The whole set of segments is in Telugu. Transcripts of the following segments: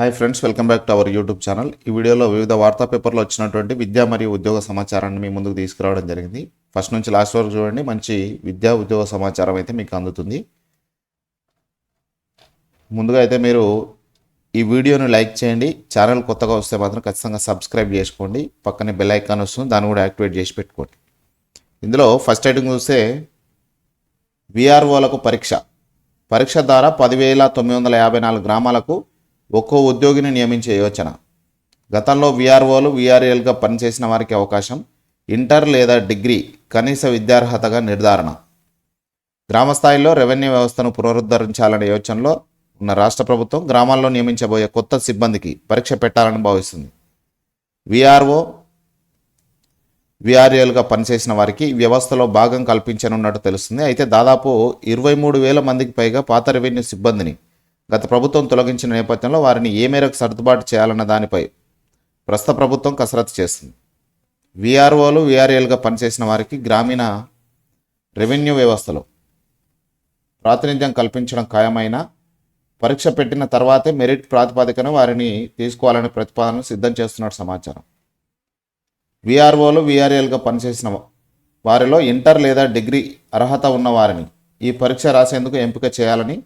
Hi friends welcome back to our YouTube channel ఈ వీడియోలో వివిధ వార్తా పేపర్లో వచ్చినటువంటి విద్యా మరియు ఉద్యోగ సమాచారాన్ని మీ ముందుకు తీసుకురావడం జరిగింది. ఫస్ట్ నుంచి లాస్ట్ వరకు చూడండి మంచి విద్యా ఉద్యోగ సమాచారం అయితే మీకు అందుతుంది. ముందుగా అయితే మీరు ఈ వీడియోను లైక్ చేయండి. ఛానల్ కొత్తగా వస్తే మాత్రం ఖచ్చితంగా సబ్స్క్రైబ్ చేసుకోండి. పక్కనే బెల్ ఐకాన్ వస్తుంది దాన్ని కూడా యాక్టివేట్ చేసి పెట్టుకోండి. ఇందులో ఫస్ట్ ఐటమ్ చూస్తే విఆర్ఓలకు పరీక్ష. పరీక్ష ద్వారా పదివేల తొమ్మిది వందల యాభై నాలుగు గ్రామాలకు ఒక్కో ఉద్యోగిని నియమించే యోచన. గతంలో విఆర్ఓలు విఆర్ఏలుగా పనిచేసిన వారికి అవకాశం ఇంటర్ లేదా డిగ్రీ కనీస విద్యార్హతగా నిర్ధారణ. గ్రామ స్థాయిలో రెవెన్యూ వ్యవస్థను పునరుద్ధరించాలనే యోచనలో ఉన్న రాష్ట్ర ప్రభుత్వం గ్రామాల్లో నియమించబోయే కొత్త సిబ్బందికి పరీక్ష పెట్టాలని భావిస్తుంది. విఆర్ఓ విఆర్ఏలుగా పనిచేసిన వారికి వ్యవస్థలో భాగం కల్పించనున్నట్టు తెలుస్తుంది. అయితే దాదాపు ఇరవై మూడు వేల మందికి పైగా పాత రెవెన్యూ సిబ్బందిని గత ప్రభుత్వం తొలగించిన నేపథ్యంలో వారిని ఏ మేరకు సర్దుబాటు చేయాలన్న దానిపై ప్రస్తుత ప్రభుత్వం కసరత్తు చేస్తుంది. విఆర్ఓలు విఆర్ఏలుగా పనిచేసిన వారికి గ్రామీణ రెవెన్యూ వ్యవస్థలో ప్రాతినిధ్యం కల్పించడం ఖాయమైన పరీక్ష పెట్టిన తర్వాతే మెరిట్ ప్రాతిపదికన వారిని తీసుకోవాలనే ప్రతిపాదనను సిద్ధం చేస్తున్నట్టు సమాచారం. విఆర్ఓలు విఆర్ఏలుగా పనిచేసిన వారిలో ఇంటర్ లేదా డిగ్రీ అర్హత ఉన్న వారిని ఈ పరీక్ష రాసేందుకు ఎంపిక చేయాలని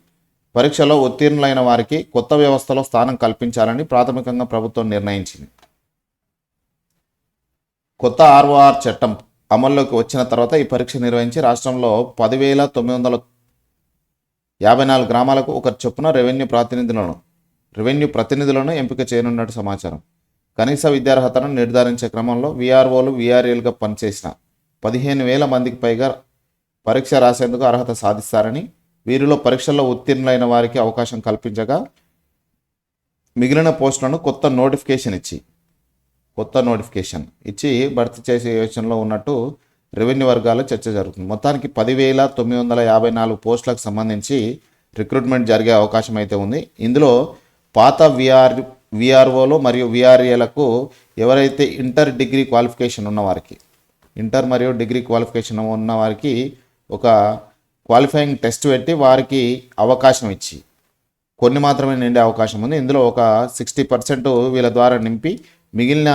పరీక్షలో ఉత్తీర్ణులైన వారికి కొత్త వ్యవస్థలో స్థానం కల్పించాలని ప్రాథమికంగా ప్రభుత్వం నిర్ణయించింది. కొత్త ఆర్ఓఆర్ చట్టం అమల్లోకి వచ్చిన తర్వాత ఈ పరీక్ష నిర్వహించి రాష్ట్రంలో పదివేల తొమ్మిది వందల యాభై నాలుగు గ్రామాలకు ఒక చొప్పున రెవెన్యూ ప్రాతినిధులను రెవెన్యూ ప్రతినిధులను ఎంపిక చేయనున్నట్టు సమాచారం. కనీస విద్యార్హతను నిర్ధారించే క్రమంలో విఆర్ఓలు విఆర్ఏలుగా పనిచేసిన పదిహేను వేల మందికి పైగా పరీక్ష రాసేందుకు అర్హత సాధిస్తారని వీరిలో పరీక్షల్లో ఉత్తీర్ణులైన వారికి అవకాశం కల్పించగా మిగిలిన పోస్టులను కొత్త నోటిఫికేషన్ ఇచ్చి కొత్త నోటిఫికేషన్ ఇచ్చి భర్తీ చేసే యోచనలో ఉన్నట్టు రెవెన్యూ వర్గాల్లో చర్చ జరుగుతుంది. మొత్తానికి పదివేల తొమ్మిది వందల యాభై నాలుగు పోస్టులకు సంబంధించి రిక్రూట్మెంట్ జరిగే అవకాశం అయితే ఉంది. ఇందులో పాత విఆర్ విఆర్ఓలు మరియు విఆర్ఏలకు ఎవరైతే ఇంటర్ డిగ్రీ క్వాలిఫికేషన్ ఉన్నవారికి ఇంటర్ మరియు డిగ్రీ క్వాలిఫికేషన్ ఉన్నవారికి ఒక క్వాలిఫైయింగ్ టెస్ట్ పెట్టి వారికి అవకాశం ఇచ్చి కొన్ని మాత్రమే నిండే అవకాశం ఉంది. ఇందులో ఒక సిక్స్టీ పర్సెంట్ వీళ్ళ ద్వారా నింపి మిగిలిన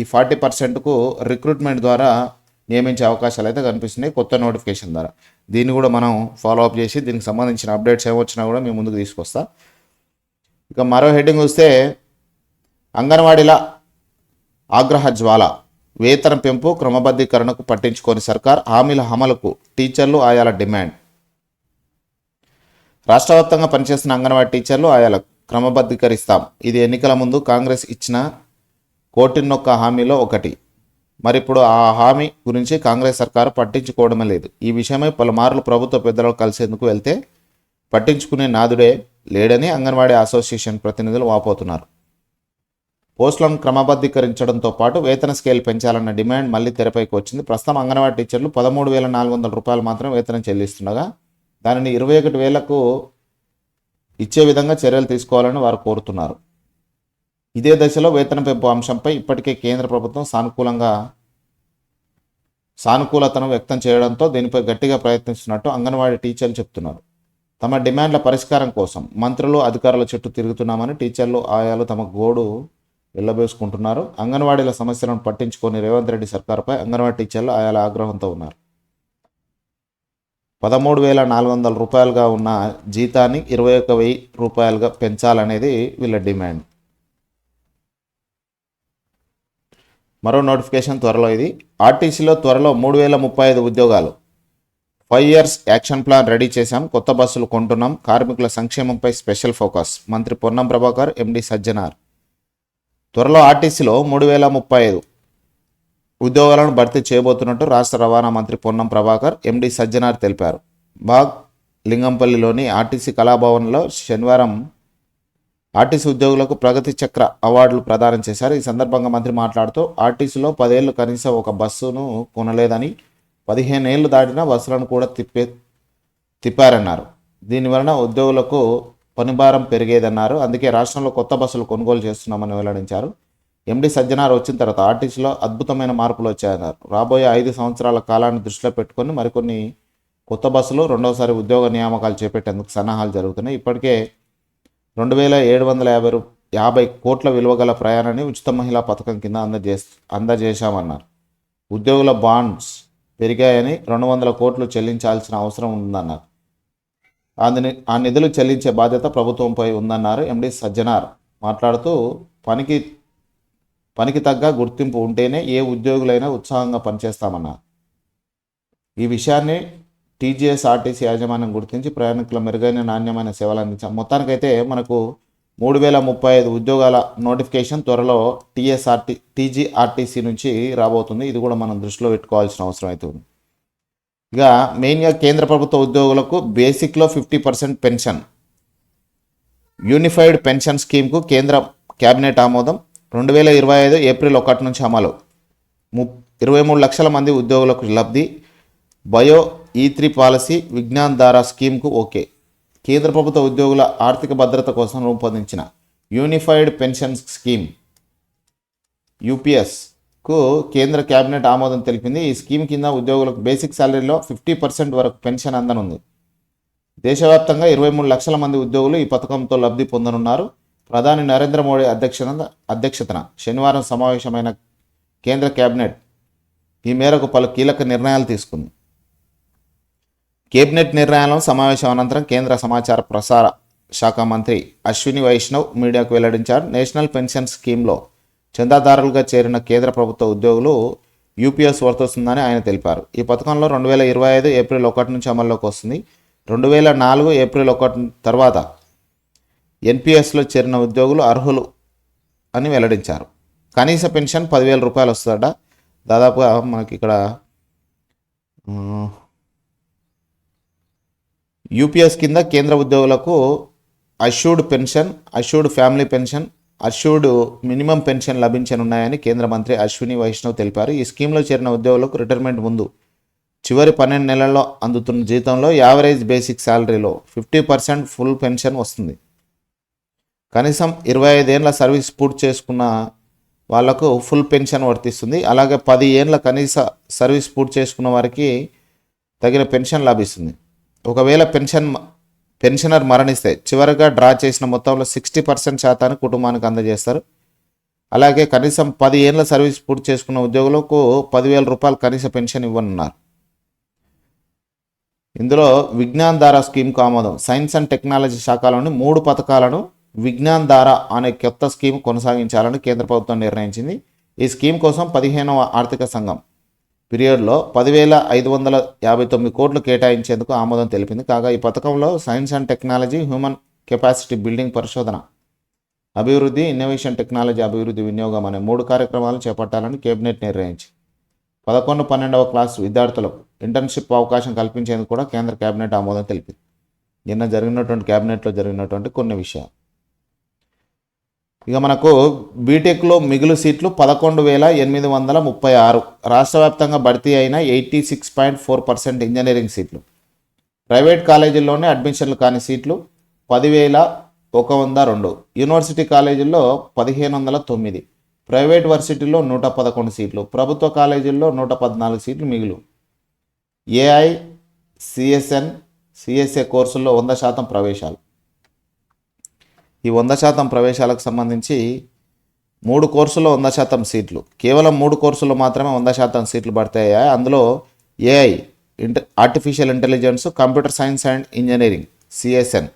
ఈ ఫార్టీ పర్సెంట్కు రిక్రూట్మెంట్ ద్వారా నియమించే అవకాశాలు అయితే కనిపిస్తున్నాయి కొత్త నోటిఫికేషన్ ద్వారా. దీన్ని కూడా మనం ఫాలో అప్ చేసి దీనికి సంబంధించిన అప్డేట్స్ ఏమొచ్చినా కూడా మేము ముందుకు తీసుకొస్తా. ఇక మరో హెడ్డింగ్ వస్తే అంగన్వాడీల ఆగ్రహ జ్వాల వేతన పెంపు క్రమబద్ధీకరణకు పట్టించుకోని సర్కార్ హామీల అమలుకు టీచర్లు ఆయాల డిమాండ్. రాష్ట్ర వ్యాప్తంగా పనిచేస్తున్న అంగన్వాడీ టీచర్లు ఆయాల క్రమబద్ధీకరిస్తాం. ఇది ఎన్నికల ముందు కాంగ్రెస్ ఇచ్చిన కోటిన్నొక్క హామీలో ఒకటి. మరి ఇప్పుడు ఆ హామీ గురించి కాంగ్రెస్ సర్కారు పట్టించుకోవడమే లేదు. ఈ విషయమై పలుమార్లు ప్రభుత్వ పెద్దలు కలిసేందుకు వెళ్తే పట్టించుకునే నాదుడే లేడని అంగన్వాడీ అసోసియేషన్ ప్రతినిధులు వాపోతున్నారు. పోస్టులను క్రమబద్ధీకరించడంతో పాటు వేతన స్కేల్ పెంచాలన్న డిమాండ్ మళ్ళీ తెరపైకి వచ్చింది. ప్రస్తుతం అంగన్వాడీ టీచర్లు పదమూడు వేల నాలుగు వందల రూపాయలు మాత్రం వేతనం చెల్లిస్తుండగా దానిని ఇరవై ఒకటి వేలకు ఇచ్చే విధంగా చర్యలు తీసుకోవాలని వారు కోరుతున్నారు. ఇదే దశలో వేతన పెంపు అంశంపై ఇప్పటికే కేంద్ర ప్రభుత్వం సానుకూలంగా సానుకూలతను వ్యక్తం చేయడంతో దీనిపై గట్టిగా ప్రయత్నిస్తున్నట్టు అంగన్వాడీ టీచర్లు చెప్తున్నారు. తమ డిమాండ్ల పరిష్కారం కోసం మంత్రులు అధికారుల చుట్టూ తిరుగుతున్నామని టీచర్లు ఆయాలు తమ గోడు వెళ్ళబోసుకుంటున్నారు అంగన్వాడీల సమస్యలను పట్టించుకొని రేవంత్ రెడ్డి సర్కార్పై అంగన్వాడీ టీచర్లు ఆయన ఆగ్రహంతో ఉన్నారు. పదమూడు వేల నాలుగు వందల రూపాయలుగా ఉన్న జీతాన్ని ఇరవై ఒక వెయ్యి రూపాయలుగా పెంచాలనేది వీళ్ళ డిమాండ్. మరో నోటిఫికేషన్ త్వరలో ఇది. ఆర్టీసీలో త్వరలో మూడు వేల ముప్పై ఐదు ఉద్యోగాలు. Five years action plan ready చేశాం. కొత్త బస్సులు కొంటున్నాం. కార్మికుల సంక్షేమంపై స్పెషల్ ఫోకస్. మంత్రి పొన్నం ప్రభాకర్ ఎండి సజ్జనార్. త్వరలో ఆర్టీసీలో మూడు వేల ముప్పై ఐదు ఉద్యోగాలను భర్తీ చేయబోతున్నట్టు రాష్ట్ర రవాణా మంత్రి పొన్నం ప్రభాకర్ ఎండి సజ్జనార్ తెలిపారు. బాగ్ లింగంపల్లిలోని ఆర్టీసీ కళాభవన్లో శనివారం ఆర్టీసీ ఉద్యోగులకు ప్రగతి చక్ర అవార్డులు ప్రదానం చేశారు. ఈ సందర్భంగా మంత్రి మాట్లాడుతూ ఆర్టీసీలో పదేళ్ళు కనీసం ఒక బస్సును కొనలేదని పదిహేను ఏళ్ళు దాటిన బస్సులను కూడా తిప్పే తిప్పారన్నారు. దీనివలన ఉద్యోగులకు పనిభారం పెరిగేదన్నారు. అందుకే రాష్ట్రంలో కొత్త బస్సులు కొనుగోలు చేస్తున్నామని వెల్లడించారు. ఎండి సజ్జనార్ వచ్చిన తర్వాత ఆర్టీసీలో అద్భుతమైన మార్పులు వచ్చాయన్నారు. రాబోయే ఐదు సంవత్సరాల కాలాన్ని దృష్టిలో పెట్టుకొని మరికొన్ని కొత్త బస్సులు రెండవసారి ఉద్యోగ నియామకాలు చేపట్టేందుకు సన్నాహాలు జరుగుతున్నాయి. ఇప్పటికే రెండు వేల ఏడు వందల యాభై రూ యాభై కోట్ల విలువ గల ప్రయాణాన్ని ఉచిత మహిళా పథకం కింద అందజే అందజేశామన్నారు. ఉద్యోగుల బాండ్స్ పెరిగాయని రెండు వందల కోట్లు చెల్లించాల్సిన అవసరం ఉందన్నారు. ఆ ని- ఆ నిధులు చెల్లించే బాధ్యత ప్రభుత్వంపై ఉందన్నారు ఎండి సజ్జనార్. మాట్లాడుతూ పనికి పనికి తగ్గ గుర్తింపు ఉంటేనే ఏ ఉద్యోగులైనా ఉత్సాహంగా పనిచేస్తామన్నారు. ఈ విషయాన్ని టీజీఎస్ ఆర్టీసీ యాజమాన్యం గుర్తించి ప్రయాణికుల మెరుగైన నాణ్యమైన సేవలు అందించాం మొత్తానికైతే మనకు మూడు వేల ముప్పై ఐదు ఉద్యోగాల నోటిఫికేషన్ త్వరలో టీఎస్ఆర్టీ టీజీఆర్టీసీ నుంచి రాబోతుంది. ఇది కూడా మనం దృష్టిలో పెట్టుకోవాల్సిన అవసరం అయితే ఉంది. ఇక మెయిన్గా కేంద్ర ప్రభుత్వ ఉద్యోగులకు బేసిక్లో fifty percent pension. Unified pension స్కీమ్కు కేంద్ర కేబినెట్ ఆమోదం. రెండు వేల ఇరవై ఐదు ఏప్రిల్ ఒకటి నుంచి అమలు. ము ఇరవై మూడు లక్షల మంది ఉద్యోగులకు లబ్ధి. Bio E three policy Vigyan Dhara స్కీమ్కు okay. కేంద్ర ప్రభుత్వ ఉద్యోగుల ఆర్థిక భద్రత కోసం రూపొందించిన యూనిఫైడ్ పెన్షన్ స్కీమ్. యూపీఎస్. కు కేంద్ర కేబినెట్ ఆమోదం తెలిపింది. ఈ స్కీమ్ కింద ఉద్యోగులకు బేసిక్ శాలరీలో ఫిఫ్టీ పర్సెంట్ వరకు పెన్షన్ అందనుంది. దేశవ్యాప్తంగా ఇరవై మూడు లక్షల మంది ఉద్యోగులు ఈ పథకంతో లబ్ధి పొందనున్నారు. ప్రధాని నరేంద్ర మోడీ అధ్యక్షత అధ్యక్షతన శనివారం సమావేశమైన కేంద్ర కేబినెట్ ఈ మేరకు పలు కీలక నిర్ణయాలు తీసుకుంది. కేబినెట్ నిర్ణయాలను సమావేశం అనంతరం కేంద్ర సమాచార ప్రసార శాఖ మంత్రి అశ్విని వైష్ణవ్ మీడియాకు వెల్లడించారు. నేషనల్ పెన్షన్ స్కీమ్లో చందాదారులుగా చేరిన కేంద్ర ప్రభుత్వ ఉద్యోగులు యూపీఎస్ వర్తిస్తుందని ఆయన తెలిపారు. ఈ పథకంలో రెండు వేల ఇరవై ఐదు ఏప్రిల్ ఒకటి నుంచి అమల్లోకి వస్తుంది. రెండు వేల నాలుగు ఏప్రిల్ ఒకటి తర్వాత ఎన్పిఎస్లో చేరిన ఉద్యోగులు అర్హులు అని వెల్లడించారు. కనీస పెన్షన్ పదివేల రూపాయలు వస్తుందట. దాదాపుగా మనకి ఇక్కడ యూపీఎస్ కింద కేంద్ర ఉద్యోగులకు assured pension assured family pension assured minimum pension లభించనున్నాయని కేంద్ర మంత్రి అశ్విని వైష్ణవ్ తెలిపారు. ఈ స్కీమ్లో చేరిన ఉద్యోగులకు రిటైర్మెంట్ ముందు చివరి పన్నెండు నెలల్లో అందుతున్న జీతంలో యావరేజ్ బేసిక్ శాలరీలో ఫిఫ్టీ పర్సెంట్ ఫుల్ పెన్షన్ వస్తుంది. కనీసం ఇరవై ఐదేళ్ళ సర్వీస్ పూర్తి చేసుకున్న వాళ్ళకు ఫుల్ పెన్షన్ వర్తిస్తుంది. అలాగే పది ఏండ్ల కనీస సర్వీస్ పూర్తి చేసుకున్న వారికి తగిన పెన్షన్ లభిస్తుంది. ఒకవేళ పెన్షన్ పెన్షనర్ మరణిస్తే చివరిగా డ్రా చేసిన మొత్తంలో సిక్స్టీ పర్సెంట్ శాతాన్ని కుటుంబానికి అందజేస్తారు. అలాగే కనీసం పది ఏళ్ళ సర్వీస్ పూర్తి చేసుకున్న ఉద్యోగులకు పదివేల రూపాయలు కనీస పెన్షన్ ఇవ్వనున్నారు. ఇందులో విజ్ఞాన్ ధార స్కీమ్కు ఆమోదం సైన్స్ అండ్ టెక్నాలజీ శాఖలోని మూడు పథకాలను విజ్ఞాన్ ధార అనే కొత్త స్కీమ్ కొనసాగించాలని కేంద్ర ప్రభుత్వం నిర్ణయించింది. ఈ స్కీమ్ కోసం పదిహేనవ ఆర్థిక సంఘం పీరియడ్లో పదివేల ఐదు వందల యాభై తొమ్మిది కోట్లు కేటాయించేందుకు ఆమోదం తెలిపింది. కాగా ఈ పథకంలో science and technology human capacity building పరిశోధన అభివృద్ధి ఇన్నోవేషన్ టెక్నాలజీ అభివృద్ధి వినియోగం అనే మూడు కార్యక్రమాలు చేపట్టాలని కేబినెట్ నిర్ణయించి పదకొండు పన్నెండవ క్లాస్ విద్యార్థులకు ఇంటర్న్షిప్ అవకాశం కల్పించేందుకు కూడా కేంద్ర కేబినెట్ ఆమోదం తెలిపింది. నిన్న జరిగినటువంటి కేబినెట్లో జరిగినటువంటి కొన్ని విషయాలు. ఇక మనకు బీటెక్లో మిగులు సీట్లు పదకొండు వేల ఎనిమిది వందల ముప్పై ఆరు. రాష్ట్ర వ్యాప్తంగా భర్తీ అయిన eighty six point four percent engineering సీట్లు. ప్రైవేట్ కాలేజీల్లోనే అడ్మిషన్లు కాని సీట్లు పదివేల ఒక వంద రెండు. యూనివర్సిటీ కాలేజీల్లో పదిహేను వందల తొమ్మిది. ప్రైవేట్ వర్సిటీలో నూట పదకొండు సీట్లు. ప్రభుత్వ కాలేజీల్లో నూట పద్నాలుగు సీట్లు మిగులు. ఏఐ సిఎస్ఎన్ సిఎస్ఏ కోర్సుల్లో వంద శాతం ప్రవేశాలు. ఈ వంద శాతం ప్రవేశాలకు సంబంధించి మూడు కోర్సుల్లో వంద శాతం సీట్లు. కేవలం మూడు కోర్సుల్లో మాత్రమే వంద శాతం సీట్లు పడతాయా? అందులో ఏఐ ఇంట artificial intelligence computer science and engineering CSN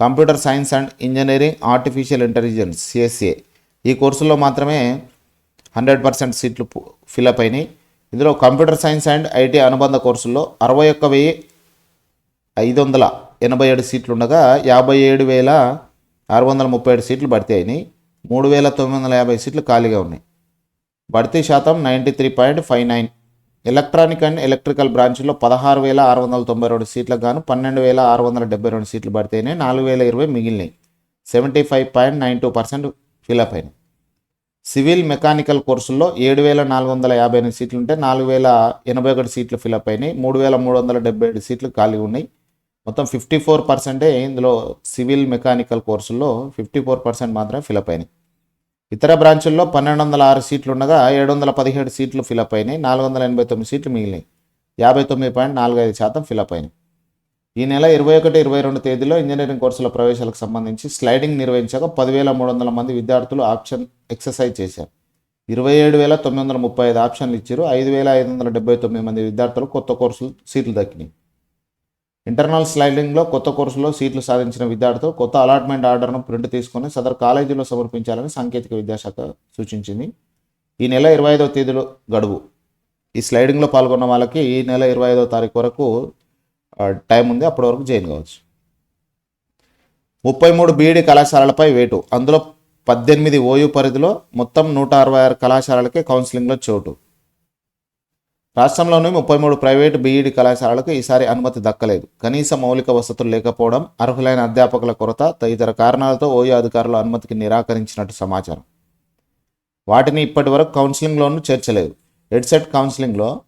computer science and engineering artificial intelligence CSA ఈ కోర్సుల్లో మాత్రమే హండ్రెడ్ పర్సెంట్ సీట్లు ఫిలప్ అయినాయి. ఇందులో కంప్యూటర్ సైన్స్ అండ్ ఐటీ అనుబంధ కోర్సుల్లో అరవై ఒక్క వెయ్యి ఐదు వందల ఎనభై ఏడు సీట్లు ఉండగా యాభై ఏడు వేల ఆరు వందల ముప్పై ఏడు సీట్లు భర్తీ అయినాయి. మూడు వేల తొమ్మిది వందల యాభై సీట్లు ఖాళీగా ఉన్నాయి. భర్తీ శాతం ninety three point five nine. Electronic and electrical బ్రాంచ్లో పదహారు వేల ఆరు వందల తొంభై రెండు సీట్లకు గాను పన్నెండు వేల ఆరు వందల డెబ్బై రెండు సీట్లు భర్తీ అయినాయి. నాలుగు వేల ఇరవై మిగిలినాయి. Seventy five point nine two percent fill up అయినాయి. సివిల్ మెకానికల్ కోర్సుల్లో ఏడు వేల నాలుగు వందల యాభై ఎనిమిది సీట్లు ఉంటే నాలుగు వేల ఎనభై ఒకటి సీట్లు ఫిలప్ అయినాయి. మూడు వేల మూడు వందల డెబ్బై ఏడు సీట్లు ఖాళీ ఉన్నాయి. మొత్తం ఫిఫ్టీ ఫోర్ పర్సెంటే ఇందులో సివిల్ మెకానికల్ కోర్సుల్లో ఫిఫ్టీ ఫోర్ పర్సెంట్ మాత్రమే ఫిలప్ అయినాయి. ఇతర బ్రాంచుల్లో పన్నెండు వందల ఆరు సీట్లు ఉండగా ఏడు వందల పదిహేడు సీట్లు ఫిలప్ అయినాయి. నాలుగు వందల ఎనభై తొమ్మిది సీట్లు మిగిలినాయి. యాభై తొమ్మిది పాయింట్ నాలుగు ఐదు శాతం ఫిలప్ అయినాయి. ఈ నెల ఇరవై ఒకటి ఇరవై రెండు తేదీలో ఇంజనీరింగ్ కోర్సుల ప్రవేశాలకు సంబంధించి స్లైడింగ్ నిర్వహించగా పదివేల మూడు వందల మంది విద్యార్థులు ఆప్షన్ ఎక్సర్సైజ్ చేశారు. ఇరవై ఏడు వేల తొమ్మిది వందల ముప్పై ఐదు ఆప్షన్లు ఇచ్చారు. ఐదు వేల ఐదు వందల డెబ్బై తొమ్మిది మంది విద్యార్థులు కొత్త కోర్సులు సీట్లు దక్కినాయి. ఇంటర్నల్ స్లైడింగ్లో కొత్త కోర్సులో సీట్లు సాధించిన విద్యార్థులు కొత్త అలాట్మెంట్ ఆర్డర్ను ప్రింట్ తీసుకొని సదరు కాలేజీలో సమర్పించాలని సాంకేతిక విద్యాశాఖ సూచించింది. ఈ నెల ఇరవై ఐదవ తేదీలో గడువు. ఈ స్లైడింగ్లో పాల్గొన్న వాళ్ళకి ఈ నెల ఇరవై ఐదవ తారీఖు వరకు టైం ఉంది. అప్పటి వరకు జాయిన్ కావచ్చు. ముప్పై మూడు బీఈడి కళాశాలలపై వేటు. అందులో పద్దెనిమిది ఓయూ పరిధిలో మొత్తం నూట అరవై ఆరు కళాశాలలకే కౌన్సిలింగ్లో చోటు. రాష్ట్రంలోని ముప్పై మూడు ప్రైవేటు బీఈడి కళాశాలలకు ఈసారి అనుమతి దక్కలేదు. కనీస మౌలిక వసతులు లేకపోవడం అర్హులైన అధ్యాపకుల కొరత తదితర కారణాలతో ఓయూ అధికారులు అనుమతికి నిరాకరించినట్టు సమాచారం. వాటిని ఇప్పటి వరకు కౌన్సిలింగ్లోనూ చేర్చలేదు. ఎడ్సెట్ కౌన్సిలింగ్లో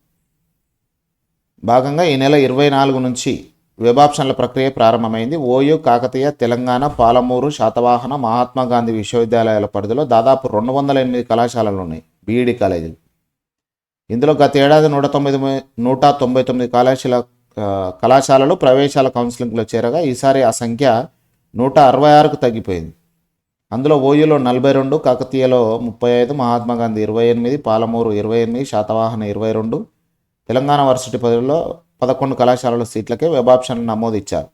భాగంగా ఈ నెల ఇరవై నాలుగు నుంచి వెబ్ ఆప్షన్ల ప్రక్రియ ప్రారంభమైంది. ఓయూ కాకతీయ తెలంగాణ పాలమూరు శాతవాహన మహాత్మా గాంధీ విశ్వవిద్యాలయాల పరిధిలో దాదాపు రెండు వందల ఎనిమిది కళాశాలలు ఉన్నాయి. బీఈడి కాలేజీలు. ఇందులో గత ఏడాది నూట తొమ్మిది నూట తొంభై తొమ్మిది కళాశాల కళాశాలలు ప్రవేశాల కౌన్సిలింగ్లో చేరగా ఈసారి ఆ సంఖ్య నూట అరవై ఆరుకు తగ్గిపోయింది. అందులో ఓయూలో నలభై రెండు కాకతీయలో ముప్పై ఐదు మహాత్మా గాంధీ ఇరవై ఎనిమిది పాలమూరు ఇరవై ఎనిమిది శాతవాహన ఇరవై రెండు తెలంగాణ వర్సిటీ పదవిలో పదకొండు కళాశాలల సీట్లకే వెబ్ ఆప్షన్లు నమోదు ఇచ్చారు.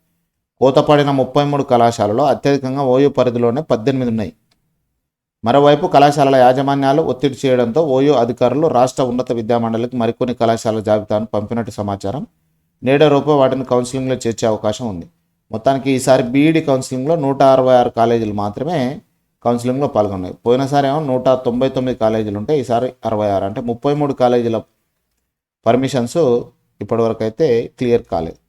కోతపడిన ముప్పై మూడు కళాశాలలో అత్యధికంగా ఓయూ పరిధిలోనే పద్దెనిమిది ఉన్నాయి. మరోవైపు కళాశాలల యాజమాన్యాలు ఒత్తిడి చేయడంతో ఓయూ అధికారులు రాష్ట్ర ఉన్నత విద్యామండలికి మరికొన్ని కళాశాలల జాబితాను పంపినట్టు సమాచారం. నేడే రూపే వాటిని కౌన్సిలింగ్లో చేర్చే అవకాశం ఉంది. మొత్తానికి ఈసారి బీఈడి కౌన్సిలింగ్లో నూట అరవై ఆరు కాలేజీలు మాత్రమే కౌన్సిలింగ్లో పాల్గొన్నాయి. పోయినసారి ఏమో నూట తొంభై తొమ్మిది కాలేజీలు ఉంటే ఈసారి అరవై ఆరు. అంటే ముప్పై మూడు కాలేజీల పర్మిషన్స్ ఇప్పటివరకు అయితే క్లియర్ కాలేదు.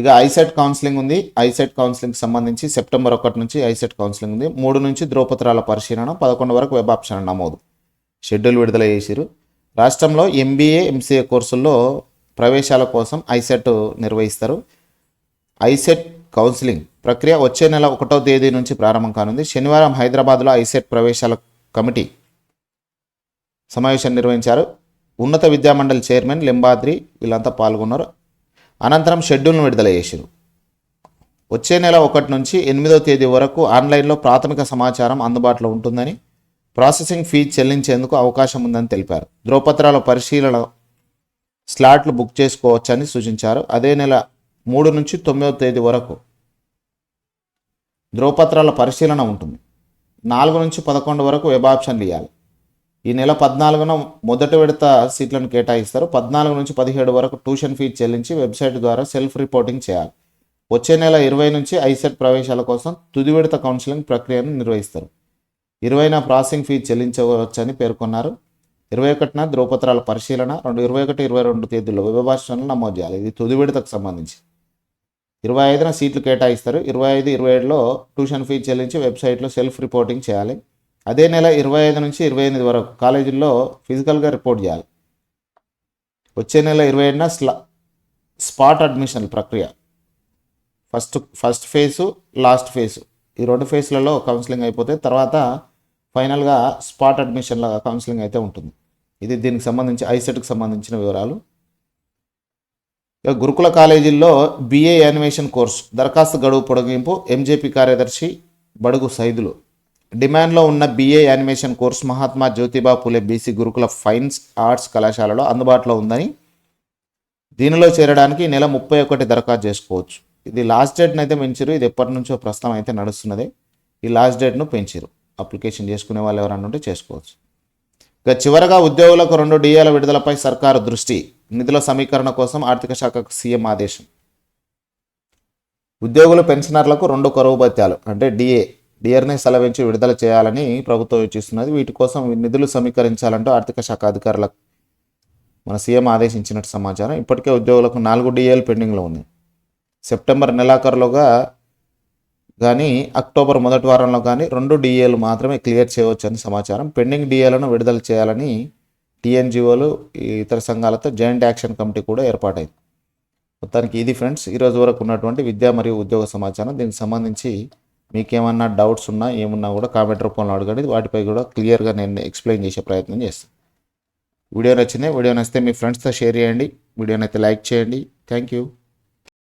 ఇక ఐసెట్ కౌన్సిలింగ్ ఉంది. ఐసెట్ కౌన్సిలింగ్ సంబంధించి సెప్టెంబర్ ఒకటి నుంచి ఐసెట్ కౌన్సిలింగ్ ఉంది. మూడు నుంచి ధ్రువపత్రాల పరిశీలన పదకొండు వరకు వెబ్ ఆప్షన్ నమోదు. షెడ్యూల్ విడుదల చేసిరు రాష్ట్రంలో ఎంబీఏ ఎంసీఏ కోర్సుల్లో ప్రవేశాల కోసం ఐసెట్ నిర్వహిస్తారు. ఐసెట్ కౌన్సిలింగ్ ప్రక్రియ వచ్చే నెల ఒకటో తేదీ నుంచి ప్రారంభం కానుంది. శనివారం హైదరాబాద్లో ఐసెట్ ప్రవేశాల కమిటీ సమావేశం నిర్వహించారు. ఉన్నత విద్యామండలి చైర్మన్ లింబాద్రి వీళ్ళంతా పాల్గొన్నారు. అనంతరం షెడ్యూల్ను విడుదల చేశారు వచ్చే నెల ఒకటి నుంచి ఎనిమిదో తేదీ వరకు ఆన్లైన్లో ప్రాథమిక సమాచారం అందుబాటులో ఉంటుందని ప్రాసెసింగ్ ఫీజు చెల్లించేందుకు అవకాశం ఉందని తెలిపారు. ధ్రువపత్రాల పరిశీలన స్లాట్లు బుక్ చేసుకోవచ్చని సూచించారు. అదే నెల మూడు నుంచి తొమ్మిదో తేదీ వరకు ధ్రువపత్రాల పరిశీలన ఉంటుంది. నాలుగు నుంచి పదకొండు వరకు వెబ్ ఆప్షన్లు ఇవ్వాలి ఈ నెల పద్నాలుగున మొదటి విడత సీట్లను కేటాయిస్తారు. పద్నాలుగు నుంచి పదిహేడు వరకు ట్యూషన్ ఫీజు చెల్లించి వెబ్సైట్ ద్వారా సెల్ఫ్ రిపోర్టింగ్ చేయాలి. వచ్చే నెల ఇరవై నుంచి ఐసెట్ ప్రవేశాల కోసం తుది విడత కౌన్సిలింగ్ ప్రక్రియను నిర్వహిస్తారు. ఇరవైన ప్రాసెసింగ్ ఫీజు చెల్లించవచ్చని పేర్కొన్నారు. ఇరవై ఒకటిన ధ్రువపత్రాల పరిశీలన రెండు ఇరవై ఒకటి ఇరవై రెండు తేదీల్లో విభాషణలు నమోదు చేయాలి. ఇది తుది విడతకు సంబంధించి. ఇరవై ఐదున సీట్లు కేటాయిస్తారు. ఇరవై ఐదు ఇరవై ఏడులో ట్యూషన్ ఫీజు చెల్లించి వెబ్సైట్లో సెల్ఫ్ రిపోర్టింగ్ చేయాలి. అదే నెల ఇరవై ఐదు నుంచి ఇరవై ఎనిమిది వరకు కాలేజీల్లో ఫిజికల్గా రిపోర్ట్ చేయాలి. వచ్చే నెల ఇరవై ఏడున స్లా స్పాట్ అడ్మిషన్ ప్రక్రియ. First first phase last phase. ఈ రెండు ఫేజ్లలో కౌన్సిలింగ్ అయిపోతే తర్వాత ఫైనల్గా స్పాట్ అడ్మిషన్ల కౌన్సిలింగ్ అయితే ఉంటుంది. ఇది దీనికి సంబంధించి ఐసెట్కి సంబంధించిన వివరాలు. ఇక గురుకుల కాలేజీల్లో బిఏ యానిమేషన్ కోర్సు దరఖాస్తు గడువు పొడిగింపు ఎంజేపీ కార్యదర్శి బడుగు సైదులు. డిమాండ్లో ఉన్న BA animation course Mahatma Jyotiba Phule BC గురుకుల ఫైన్స్ ఆర్ట్స్ కళాశాలలో అందుబాటులో ఉందని దీనిలో చేరడానికి నెల ముప్పై ఒకటి దరఖాస్తు చేసుకోవచ్చు. ఇది లాస్ట్ డేట్ని అయితే పెంచారు ఇది ఎప్పటి నుంచో ప్రస్తుతం అయితే నడుస్తున్నది. ఈ లాస్ట్ డేట్ను పెంచారు అప్లికేషన్ చేసుకునే వాళ్ళు ఎవరన్నా ఉంటే చేసుకోవచ్చు. ఇక చివరగా ఉద్యోగులకు రెండు డిఏల విడుదలపై సర్కారు దృష్టి. నిధుల సమీకరణ కోసం ఆర్థిక శాఖకు సీఎం ఆదేశం. ఉద్యోగులు పెన్షనర్లకు రెండు కరువు భత్యాలు అంటే డిఏ డియర్ని సెలవించి విడుదల చేయాలని ప్రభుత్వం ఇచ్చిస్తున్నది వీటి కోసం నిధులు సమీకరించాలంటూ ఆర్థిక శాఖ అధికారులకు మన సీఎం ఆదేశించినట్టు సమాచారం. ఇప్పటికే ఉద్యోగులకు నాలుగు డిఏలు పెండింగ్లో ఉన్నాయి. సెప్టెంబర్ నెలాఖరులోగా కానీ అక్టోబర్ మొదటి వారంలో కానీ రెండు డిఏలు మాత్రమే క్లియర్ చేయవచ్చని సమాచారం. పెండింగ్ డిఏలను విడుదల చేయాలని టీఎన్జిఓలు ఇతర సంఘాలతో జాయింట్ యాక్షన్ కమిటీ కూడా ఏర్పాటైంది. మొత్తానికి ఇది ఫ్రెండ్స్ ఈరోజు వరకు ఉన్నటువంటి విద్యా మరియు ఉద్యోగ సమాచారం. దీనికి సంబంధించి మీకేమన్నా డౌట్స్ ఉన్నా ఏమున్నా కూడా కామెంట్ రూపంలో అడగండి. వాటిపై కూడా క్లియర్గా నేను ఎక్స్ప్లెయిన్ చేసే ప్రయత్నం చేస్తాను. వీడియో నచ్చింది వీడియో నచ్చితే మీ ఫ్రెండ్స్తో షేర్ చేయండి. వీడియోనైతే అయితే లైక్ చేయండి. Thank you